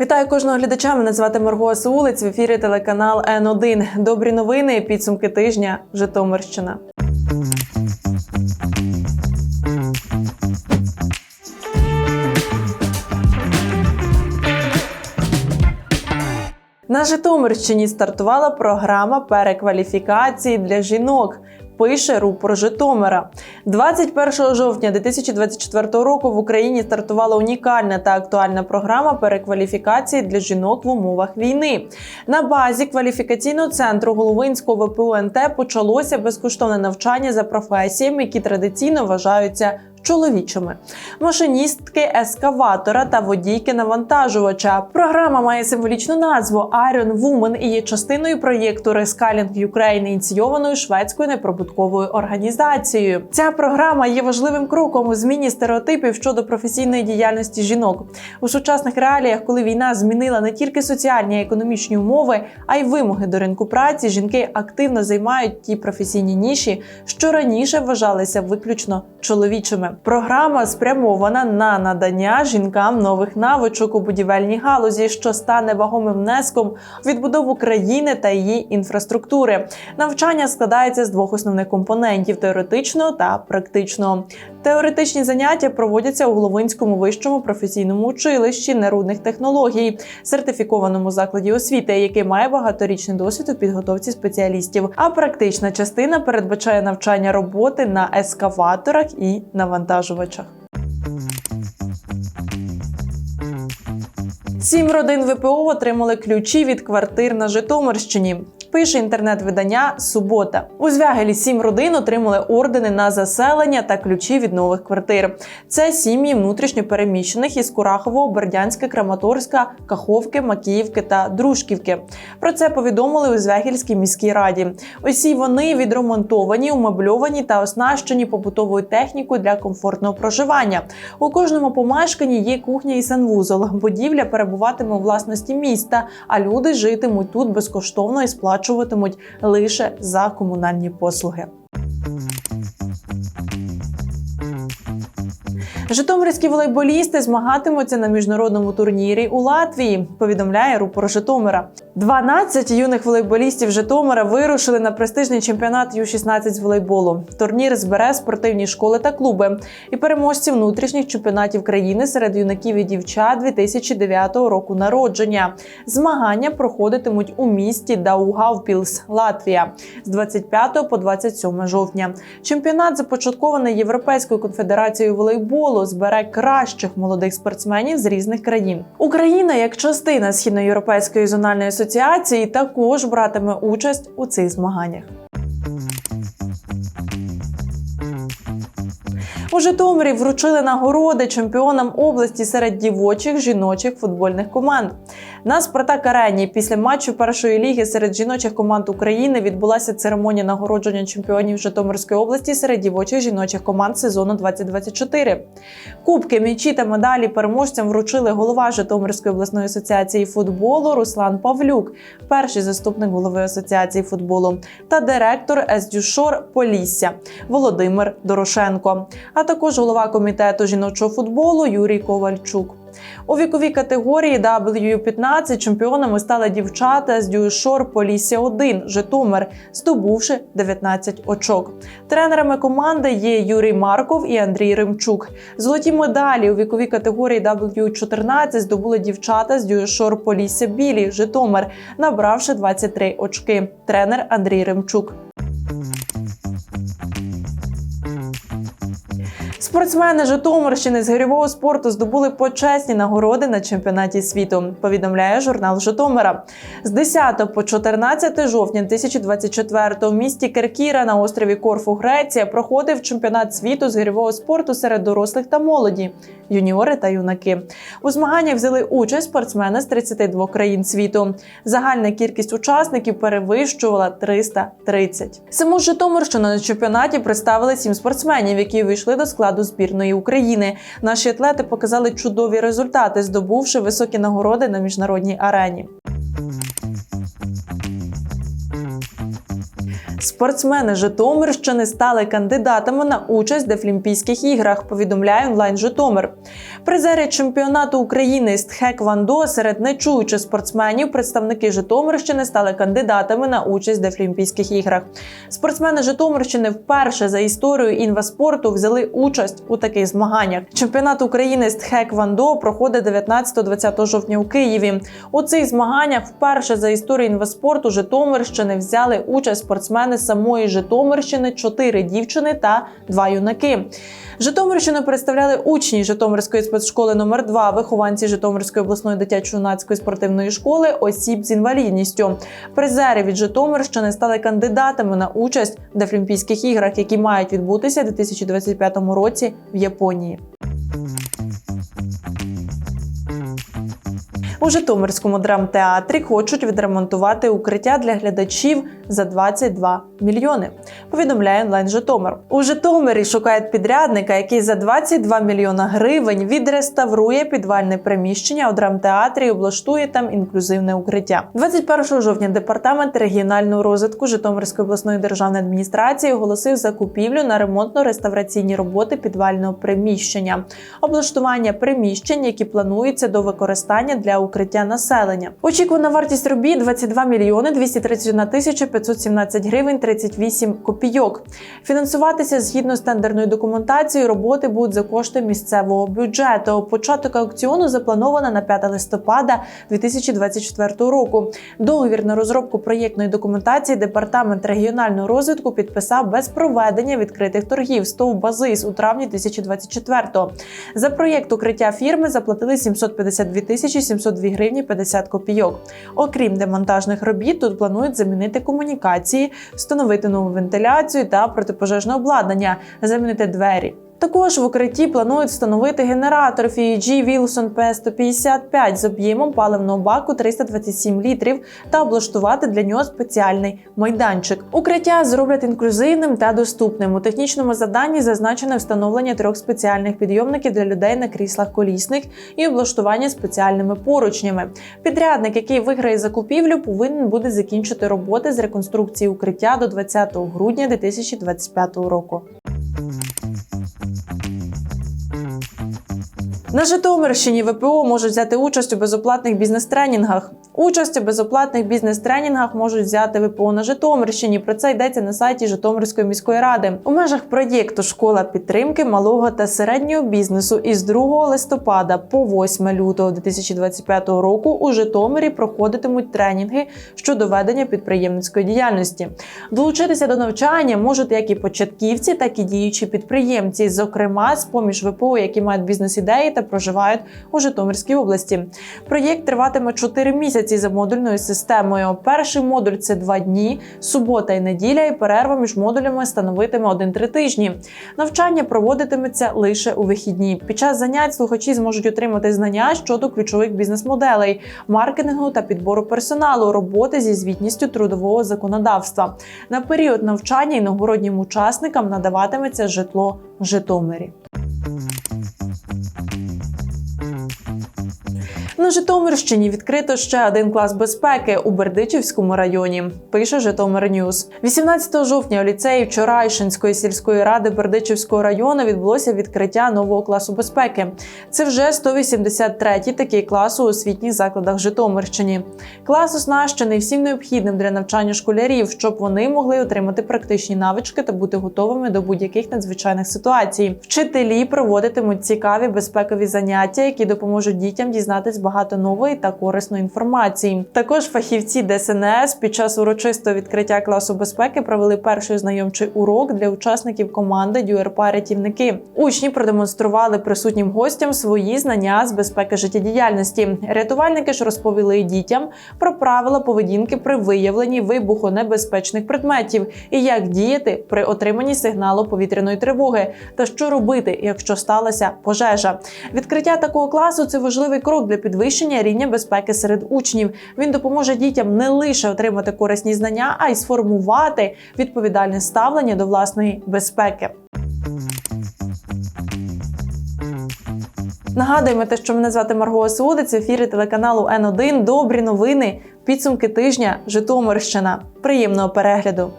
Вітаю кожного глядача. Мене звати Марго Саулиць. В ефірі телеканал Н1. Добрі новини. Підсумки тижня. Житомирщина. На Житомирщині стартувала програма перекваліфікації для жінок. Пише рупор Житомира 21 жовтня 2024 року в Україні стартувала унікальна та актуальна програма перекваліфікації для жінок в умовах війни. На базі кваліфікаційного центру Головинського ВПУ НТ почалося безкоштовне навчання за професіями, які традиційно вважаються чоловічими, машиністки ескаватора та водійки навантажувача. Програма має символічну назву Iron Woman і є частиною проєкту Reskilling Ukraine, ініційованою шведською неприбутковою організацією. Ця програма є важливим кроком у зміні стереотипів щодо професійної діяльності жінок у сучасних реаліях, коли війна змінила не тільки соціальні і економічні умови, а й вимоги до ринку праці. Жінки активно займають ті професійні ніші, що раніше вважалися виключно чоловічими. Програма спрямована на надання жінкам нових навичок у будівельній галузі, що стане вагомим внеском в відбудову країни та її інфраструктури. Навчання складається з двох основних компонентів: теоретичного та практичного. Теоретичні заняття проводяться у Головинському вищому професійному училищі нерудних технологій, сертифікованому закладі освіти, який має багаторічний досвід у підготовці спеціалістів. А практична частина передбачає навчання роботи на ескаваторах і навантажувачах. Сім родин ВПО отримали ключі від квартир на Житомирщині. Пише інтернет-видання Субота. У Звягелі сім родин отримали ордени на заселення та ключі від нових квартир. Це сім'ї внутрішньо переміщених із Курахового, Бердянська, Краматорська, Каховки, Макіївки та Дружківки. Про це повідомили у Звягельській міській раді. Усі вони відремонтовані, умебльовані та оснащені побутовою технікою для комфортного проживання. У кожному помешканні є кухня і санвузол. Будівля перебуватиме у власності міста, а люди житимуть тут безкоштовно і сплачуватимуть лише за комунальні послуги. Житомирські волейболісти змагатимуться на міжнародному турнірі у Латвії. Повідомляє рупор Житомира. 12 юних волейболістів Житомира вирушили на престижний чемпіонат Ю-16 з волейболу. Турнір збере спортивні школи та клуби і переможці внутрішніх чемпіонатів країни серед юнаків і дівчат 2009 року народження. Змагання проходитимуть у місті Даугавпілс, Латвія, з 25 по 27 жовтня. Чемпіонат започаткований Європейською конфедерацією волейболу. Збере кращих молодих спортсменів з різних країн. Україна, як частина східноєвропейської зональної асоціації, також братиме участь у цих змаганнях. У Житомирі вручили нагороди чемпіонам області серед дівочих жіночих футбольних команд. На Спартак Арені після матчу першої ліги серед жіночих команд України відбулася церемонія нагородження чемпіонів Житомирської області серед дівочих жіночих команд сезону 2024. Кубки, м'ячі та медалі переможцям вручили голова Житомирської обласної асоціації футболу Руслан Павлюк, перший заступник голови асоціації футболу, та директор СДЮШОР Полісся Володимир Дорошенко, а також голова комітету жіночого футболу Юрій Ковальчук. У віковій категорії W15 чемпіонами стали дівчата з Дюшор Полісся 1 Житомир, здобувши 19 очок. Тренерами команди є Юрій Марков і Андрій Римчук. Золоті медалі у віковій категорії W14 здобули дівчата з Дюшор Полісся Білі Житомир, набравши 23 очки. Тренер Андрій Римчук. Спортсмени Житомирщини з гирьового спорту здобули почесні нагороди на чемпіонаті світу. Повідомляє журнал Житомира. З 10 по 14 жовтня 2024 в місті Керкіра на острові Корфу, Греція, проходив чемпіонат світу з гирьового спорту серед дорослих та молоді, юніори та юнаки. У змаганнях взяли участь спортсмени з 32 країн світу. Загальна кількість учасників перевищувала 330. Саму Житомирщину на чемпіонаті представили сім спортсменів, які увійшли до складу збірної України. Наші атлети показали чудові результати, здобувши високі нагороди на міжнародній арені. Спортсмени Житомирщини стали кандидатами на участь в Дефлімпійських іграх. Повідомляє онлайн Житомир. Призери чемпіонату України з Тхеквондо серед нечуючих спортсменів представники Житомирщини стали кандидатами на участь в Дефлімпійських іграх. Спортсмени Житомирщини вперше за історію інваспорту взяли участь у таких змаганнях. Чемпіонат України з Тхеквондо проходить 19-20 жовтня у Києві. У цих змаганнях вперше за історію інваспорту Житомирщини взяли участь спортсмени самої Житомирщини, чотири дівчини та два юнаки. Житомирщину представляли учні Житомирської спецшколи номер 2 вихованці Житомирської обласної дитячо-юнацької спортивної школи осіб з інвалідністю. Призери від Житомирщини стали кандидатами на участь в Дефлімпійських іграх, які мають відбутися у 2025 році в Японії. У Житомирському драмтеатрі хочуть відремонтувати укриття для глядачів за 22 мільйони. Повідомляє онлайн Житомир. У Житомирі шукають підрядника, який за 22 мільйона гривень відреставрує підвальне приміщення у драмтеатрі і облаштує там інклюзивне укриття. 21 жовтня департамент регіонального розвитку Житомирської обласної державної адміністрації оголосив закупівлю на ремонтно-реставраційні роботи підвального приміщення, облаштування приміщень, які плануються до використання для укриття населення. Очікувана вартість робіт 22 мільйони 231 тисяча 517 гривень 38 копійок. Фінансуватися згідно з тендерною документацією роботи будуть за кошти місцевого бюджету. Початок аукціону заплановано на 5 листопада 2024 року. Договір на розробку проєктної документації департамент регіонального розвитку підписав без проведення відкритих торгів СТОВ «Базис» у травні 2024-го. За проєкт укриття фірми заплатили 752 тисячі 702 гривні 50 копійок. Окрім демонтажних робіт, тут планують замінити комунікації, встановити нову вентиляцію та протипожежне обладнання, замінити двері. Також в укритті планують встановити генератор FEG Wilson P155 з об'ємом паливного баку 327 літрів та облаштувати для нього спеціальний майданчик. Укриття зроблять інклюзивним та доступним. У технічному заданні зазначено встановлення трьох спеціальних підйомників для людей на кріслах колісних і облаштування спеціальними поручнями. Підрядник, який виграє закупівлю, повинен буде закінчити роботи з реконструкції укриття до 20 грудня 2025 року. На Житомирщині ВПО можуть взяти участь у безоплатних бізнес-тренінгах. Участь у безоплатних бізнес-тренінгах можуть взяти ВПО на Житомирщині. Про це йдеться на сайті Житомирської міської ради. У межах проєкту Школа підтримки малого та середнього бізнесу із 2 листопада по 8 лютого 2025 року у Житомирі проходитимуть тренінги щодо ведення підприємницької діяльності. Долучитися до навчання можуть як і початківці, так і діючі підприємці, зокрема з поміж ВПО, які мають бізнес-ідеї та проживають у Житомирській області. Проєкт триватиме 4 місяці за модульною системою. Перший модуль це 2 дні, субота і неділя, і перерва між модулями становитиме 1-3 тижні. Навчання проводитиметься лише у вихідні. Під час занять слухачі зможуть отримати знання щодо ключових бізнес-моделей, маркетингу та підбору персоналу, роботи зі звітністю трудового законодавства. На період навчання іногороднім учасникам надаватиметься житло в Житомирі. На Житомирщині відкрито ще один клас безпеки у Бердичівському районі. Пише Житомир Ньюз. 18 жовтня у ліцеї Вчорайшинської сільської ради Бердичівського району відбулося відкриття нового класу безпеки. Це вже 183-й такий клас у освітніх закладах Житомирщині. Клас оснащений всім необхідним для навчання школярів, щоб вони могли отримати практичні навички та бути готовими до будь-яких надзвичайних ситуацій. Вчителі проводитимуть цікаві безпекові заняття, які допоможуть дітям дізнатись багато нової та корисної інформації. Також фахівці ДСНС під час урочистого відкриття класу безпеки провели перший знайомчий урок для учасників команди дюрпа рятівники Учні продемонстрували присутнім гостям свої знання з безпеки життєдіяльності. Рятувальники ж розповіли дітям про правила поведінки при виявленні вибухонебезпечних предметів і як діяти при отриманні сигналу повітряної тривоги, та що робити, якщо сталася пожежа. Відкриття такого класу це важливий крок для підвищення рівня безпеки серед учнів. Він допоможе дітям не лише отримати корисні знання, а й сформувати відповідальне ставлення до власної безпеки. Нагадуємо те, що мене звати Марго Осудець, в ефірі телеканалу Н1. Добрі новини, підсумки тижня, Житомирщина. Приємного перегляду!